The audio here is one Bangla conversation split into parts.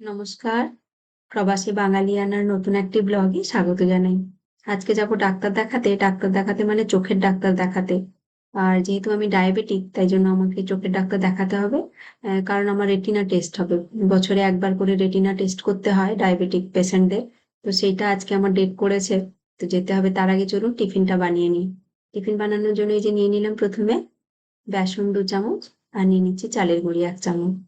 নমস্কার। প্রবাসী বাঙালিয়ানার নতুন একটি ব্লগে স্বাগত জানাই। আজকে যাব ডাক্তার দেখাতে। ডাক্তার দেখাতে মানে চোখের ডাক্তার দেখাতে। আর যেহেতু আমি ডায়াবেটিক, তাই জন্য আমাকে চোখের ডাক্তার দেখাতে হবে। কারণ আমার রেটিনা টেস্ট হবে। বছরে একবার করে রেটিনা টেস্ট করতে হয় ডায়াবেটিক পেশেন্টদের। তো সেইটা আজকে আমার ডেট করেছে। তো যেতে হবে তার আগে চলুন টিফিনটা বানিয়ে নিই। টিফিন বানানোর জন্য এই যে নিয়ে নিলাম প্রথমে বেসন দু চামচ আর নিয়ে নিচ্ছি চালের গুঁড়ি এক চামচ।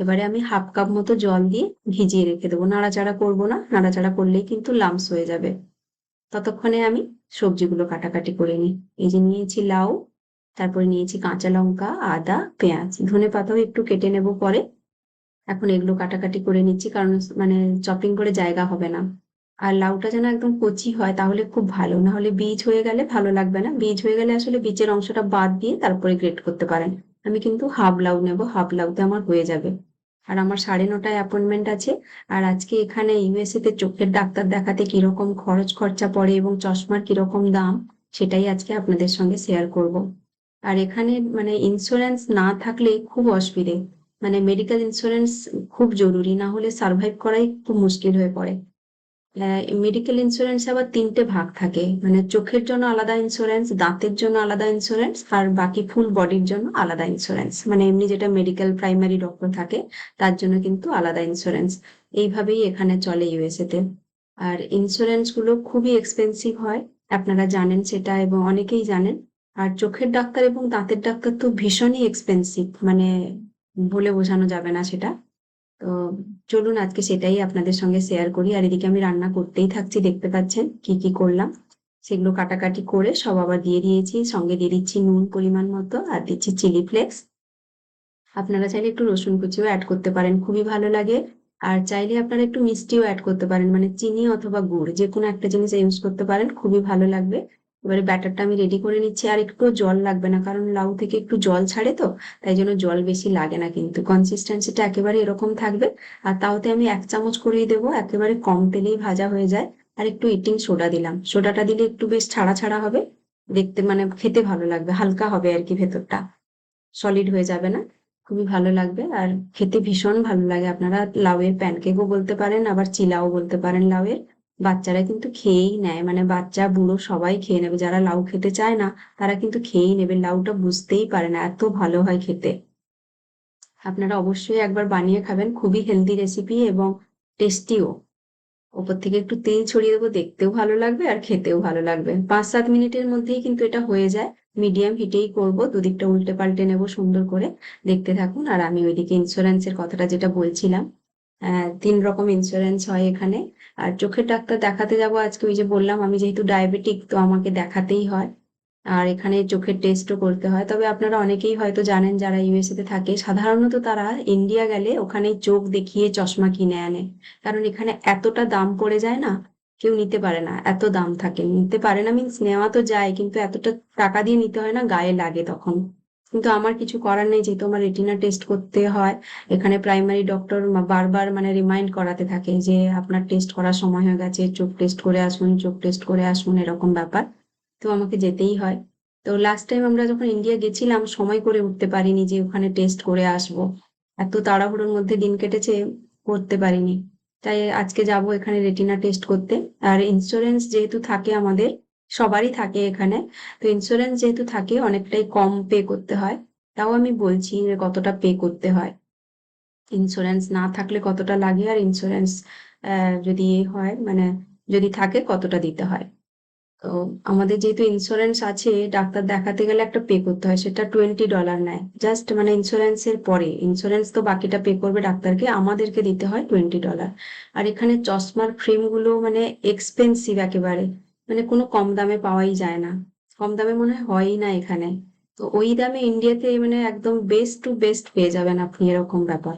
এবারে আমি হাফ কাপ মতো জল দিয়ে ভিজিয়ে রেখে দেবো। নাড়াচাড়া করব না, নাড়াচাড়া করলেই কিন্তু লামস হয়ে যাবে। ততক্ষণে আমি সবজিগুলো কাটাকাটি করে নিই। এই যে নিয়েছি লাউ, তারপরে নিয়েছি কাঁচা লঙ্কা, আদা, পেঁয়াজ। ধনে পাতাও একটু কেটে নেব পরে। এখন এগুলো কাটাকাটি করে নিচ্ছি কারণ মানে চপিং করে জায়গা হবে না। আর লাউটা যেন একদম কচি হয় তাহলে খুব ভালো। না হলে বীজ হয়ে গেলে ভালো লাগবে না। বীজ হয়ে গেলে আসলে বীজের অংশটা বাদ দিয়ে তারপরে গ্রেট করতে পারেন। আমি কিন্তু হাফ লাউ নেব, হাফ লাউতে আমার হয়ে যাবে। আর আমার সাড়ে নটায় অ্যাপয়েন্টমেন্ট আছে। আর আজকে এখানে ইউএসএ তে চোখের ডাক্তার দেখাতে কীরকম খরচ খরচা পড়ে এবং চশমার কীরকম দাম, সেটাই আজকে আপনাদের সঙ্গে শেয়ার করব। আর এখানে মানে ইন্স্যুরেন্স না থাকলে খুব অসুবিধে। মানে মেডিকেল ইন্স্যুরেন্স খুব জরুরি, না হলে সার্ভাইভ করাই খুব মুশকিল হয়ে পড়ে। মেডিকেল ইন্স্যুরেন্স আবার তিনটে ভাগ থাকে। মানে চোখের জন্য আলাদা ইন্স্যুরেন্স দাঁতের জন্য আলাদা ইন্স্যুরেন্স আর বাকি ফুল বডির জন্য আলাদা ইন্স্যুরেন্স মানে এমনি যেটা মেডিকেল প্রাইমারি ডক্টর থাকে, তার জন্য কিন্তু আলাদা ইন্স্যুরেন্স এইভাবেই এখানে চলে ইউএসএ তে। আর ইন্স্যুরেন্সগুলো খুবই এক্সপেন্সিভ হয়, আপনারা জানেন সেটা এবং অনেকেই জানেন। আর চোখের ডাক্তার এবং দাঁতের ডাক্তার তো ভীষণই এক্সপেন্সিভ মানে বলে বোঝানো যাবে না সেটা। তো চলুন আজকে সেটাই আপনাদের সঙ্গে শেয়ার করি। আর এদিকে আমি রান্না করতেই থাকছি, দেখতে পাচ্ছেন কি কি করলাম। সেগুলো কাটাকাটি করে সব আবার দিয়ে দিয়েছি। সঙ্গে দিয়ে দিচ্ছি নুন পরিমাণ মতো আর দিচ্ছি চিলি ফ্লেক্স আপনারা চাইলে একটু রসুন কুচিও অ্যাড করতে পারেন, খুবই ভালো লাগে। আর চাইলে আপনারা একটু মিষ্টিও অ্যাড করতে পারেন মানে চিনি অথবা গুড় যে কোনো একটা জিনিস ইউজ করতে পারেন, খুবই ভালো লাগবে। এবারে ব্যাটারটা আমি রেডি করে নিচ্ছি। আর একটু জল লাগবে না, কারণ লাউ থেকে একটু জল ছাড়ে তো, তাই জন্য জল বেশি লাগে না কিন্তু। কনসিস্টেন্সিটা একেবারে এরকম থাকবে। আর তাওতে আমি এক চামচ করেই দেবো, একেবারে কম তেলেই ভাজা হয়ে যায়। আর একটু ইটিং সোডা দিলাম। সোডাটা দিলে একটু বেশ ছাড়া ছাড়া হবে। দেখতে মানে খেতে ভালো লাগবে, হালকা হবে আর কি ভেতরটা। সলিড হয়ে যাবে না, খুবই ভালো লাগবে। আর খেতে ভীষণ ভালো লাগে। আপনারা লাউয়ের প্যানকেকও বলতে পারেন, আবার চিলাও বলতে পারেন লাউয়ের। বাচ্চারা কিন্তু খেয়েই নেয়। মানে বাচ্চা, বুড়ো সবাই খেয়ে নেবে। যারা লাউ খেতে চায় না, তারা কিন্তু খেয়েই নেবে। লাউটা বুঝতেই পারে না, এত ভালো হয় খেতে। আপনারা অবশ্যই একবার বানিয়ে খাবেন। খুবই হেলদি রেসিপি এবং টেস্টিও ওপর থেকে একটু তেল ছড়িয়ে দেবো, দেখতেও ভালো লাগবে আর খেতেও ভালো লাগবে। পাঁচ সাত মিনিটের মধ্যেই কিন্তু এটা হয়ে যায়। মিডিয়াম হিটেই করব, দুদিকটা উল্টে পাল্টে নেব সুন্দর করে। দেখতে থাকুন আর আমি ওইদিকে ইন্স্যুরেন্সের কথাটা যেটা বলছিলাম। তিন রকম ইন্স্যুরেন্স হয় এখানে। আর চোখের ডাক্তার দেখাতে যাব আজকে, ওই যে বললাম, আমি যেহেতু ডায়াবেটিক তো আমাকে দেখাতেই হয়। আর এখানে চোখের টেস্টও করতে হয়। তবে আপনারা অনেকেই হয়তো জানেন, যারা ইউএসএ তে থাকে, সাধারণত তারা ইন্ডিয়া গেলে ওখানে চোখ দেখিয়ে চশমা কিনে আনে। কারণ এখানে এতটা দাম পড়ে যায় না, কেউ নিতে পারে না। এত দাম থাকে। নিতে পারে না মিন্স নেওয়া তো যায়, কিন্তু এতটা টাকা দিয়ে নিতে হয় না, গায়ে লাগে তখন। কিন্তু আমার কিছু করার নেই, যেহেতু আমার রেটিনা টেস্ট করতে হয়। এখানে প্রাইমারি ডক্টর বারবার মানে রিমাইন্ড করাতে থাকে যে, আপনার টেস্ট করার সময় হয়ে গেছে, চোখ টেস্ট করে আসুন, চোখ টেস্ট করে আসুন, এরকম ব্যাপার। তো আমাকে যেতেই হয়। তো লাস্ট টাইম আমরা যখন ইন্ডিয়া গেছিলাম, সময় করে উঠতে পারিনি যে, ওখানে টেস্ট করে আসব। এত তাড়াহুড়োর মধ্যে দিন কেটেছে, করতে পারিনি। তাই আজকে যাব এখানে রেটিনা টেস্ট করতে। আর ইন্স্যুরেন্স যেহেতু থাকে আমাদের সবারই থাকে এখানে। তো ইন্স্যুরেন্স যেহেতু থাকে, অনেকটাই কম পে করতে হয়। তাও আমি বলছি যে কতটা পে করতে হয়। ইন্স্যুরেন্স না থাকলে কতটা লাগে আর ইন্স্যুরেন্স যদি হয় মানে যদি থাকে কতটা দিতে হয়। তো আমাদের যেহেতু ইন্স্যুরেন্স আছে, ডাক্তার দেখাতে গেলে একটা পে করতে হয়, সেটা টোয়েন্টি ডলার নেয়। জাস্ট মানে ইন্স্যুরেন্সের পরে। ইন্স্যুরেন্স তো বাকিটা পে করবে ডাক্তারকে, আমাদেরকে দিতে হয় টোয়েন্টি ডলার আর এখানে চশমার ফ্রেমগুলো মানে এক্সপেন্সিভ একেবারে। মানে কোনো কম দামে পাওয়াই যায় না। কম দামে মনে হয় হয়ই না এখানে। তো ওই দামে ইন্ডিয়াতে মানে একদম বেস্ট টু বেস্ট পেয়ে যাবেন আপনি এরকম ব্যাপার।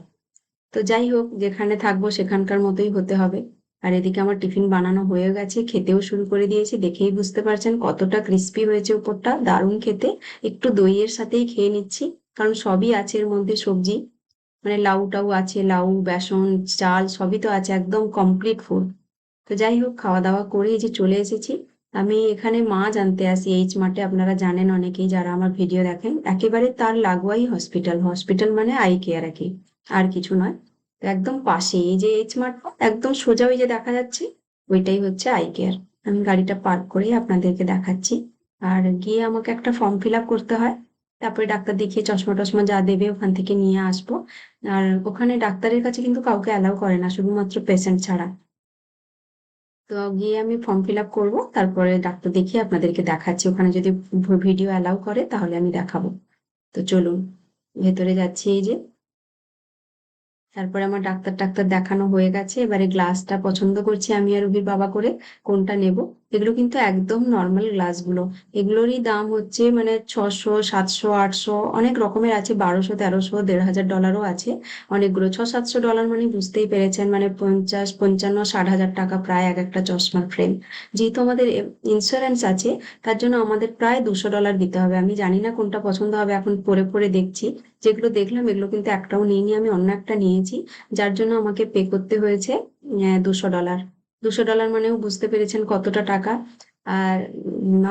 তো যাই হোক, যেখানে থাকব সেখানকার মতোই হতে হবে। আর এদিকে আমার টিফিন বানানো হয়ে গেছে, খেতেও শুরু করে দিয়েছি, দেখেই বুঝতে পারছেন কতটা ক্রিস্পি হয়েছে উপরটা দারুণ খেতে। একটু দইয়ের সাথেই খেয়ে নিচ্ছি, কারণ সবই আছে এর মধ্যে সবজি। মানে লাউ টাউ আছে, লাউ, বেসন, চাল সবই তো আছে, একদম কমপ্লিট ফুড তো যাই হোক খাওয়া দাওয়া করে এই যে চলে এসেছি। আমি এখানে মাছ আনতে আসি এইচ মার্টে আপনারা জানেন অনেকেই যারা আমার ভিডিও দেখেন। একেবারে তার লাগোয়াই হসপিটাল। হসপিটাল মানে আই কেয়ার আর কি, আর কিছু নয়। তো একদম পাশে এই যে এইচ মার্ট একদম সোজা ওই যে দেখা যাচ্ছে, ওইটাই হচ্ছে আই কেয়ার। আমি গাড়িটা পার্ক করেই আপনাদেরকে দেখাচ্ছি। আর গিয়ে আমাকে একটা ফর্ম ফিল আপ করতে হয়। তারপরে ডাক্তার দেখিয়ে চশমা টশমা যা দেবে ওখান থেকে নিয়ে আসব। আর ওখানে ডাক্তারের কাছে কিন্তু কাউকে অ্যালাউ করে না, শুধুমাত্র পেশেন্ট ছাড়া। তো গিয়ে আমি ফর্ম ফিল আপ করব, তারপরে ডাক্তার দেখিয়ে আপনাদেরকে দেখাচ্ছি। ওখানে যদি ভিডিও অ্যালাউ করে, তাহলে আমি দেখাবো। তো চলুন, ভেতরে যাচ্ছি এই যে। তারপরে আমার ডাক্তার টাক্তার দেখানো হয়ে গেছে। এবারে গ্লাসটা পছন্দ করছি আমি আর রুবির বাবা করে, কোনটা নেব? এগুলো কিন্তু একদম নর্মাল গ্লাসগুলো এগুলোরই দাম হচ্ছে মানে ছশো, সাতশো, আটশো, অনেক রকমের আছে, বারোশো, তেরোশো, দেড় হাজার ডলারও আছে। অনেকগুলো ছ, সাতশো ডলার মানে বুঝতেই পেরেছেন মানে পঞ্চাশ, পঞ্চান্ন, ষাট হাজার টাকা প্রায় এক একটা চশমার ফ্রেম যেহেতু আমাদের ইন্স্যুরেন্স আছে, তার জন্য আমাদের প্রায় দুশো ডলার দিতে হবে। আমি জানি না কোনটা পছন্দ হবে, এখন পরে পরে দেখছি। যেগুলো দেখলাম, এগুলো কিন্তু একটাও নিইনি, আমি অন্য একটা নিয়েছি, যার জন্য আমাকে পে করতে হয়েছে দুশো ডলার দুশো ডলার মানেও বুঝতে পেরেছেন কতটা টাকা। আর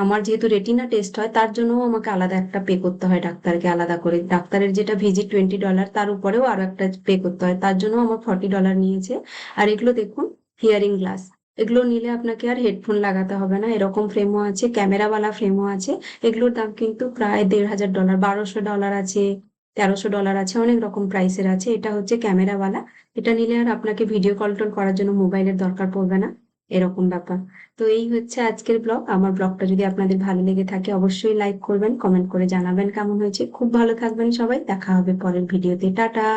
আমার যেহেতু রেটিনা টেস্ট হয়, তার জন্যও আমাকে আলাদা একটা পে করতে হয় ডাক্তারকে আলাদা করে। ডাক্তারের যেটা ভিজিট টোয়েন্টি ডলার তার উপরেও আরও একটা পে করতে হয়। তার জন্য আমার ফর্টি ডলার নিয়েছে। আর এগুলো দেখুন হিয়ারিং গ্লাস এগুলো নিলে আপনাকে আর হেডফোন লাগাতে হবে না। এরকম ফ্রেমও আছে ক্যামেরাওয়ালা ফ্রেমও আছে। এগুলোর দাম কিন্তু প্রায় দেড় হাজার ডলার বারোশো ডলার আছে, তেরোশো ডলার আছে, অনেক রকম প্রাইসের আছে। এটা হচ্ছে ক্যামেরাওয়ালা এটা নিলে আর আপনাকে ভিডিও কল টল করার জন্য মোবাইলের দরকার পড়বে না, এরকম ব্যাপার। তো এই হচ্ছে আজকের ব্লগ আমার ব্লগটা যদি আপনাদের ভালো লেগে থাকে অবশ্যই লাইক করবেন কমেন্ট করে জানাবেন কেমন হয়েছে। খুব ভালো থাকবেন সবাই, দেখা হবে পরের ভিডিওতে টাটা!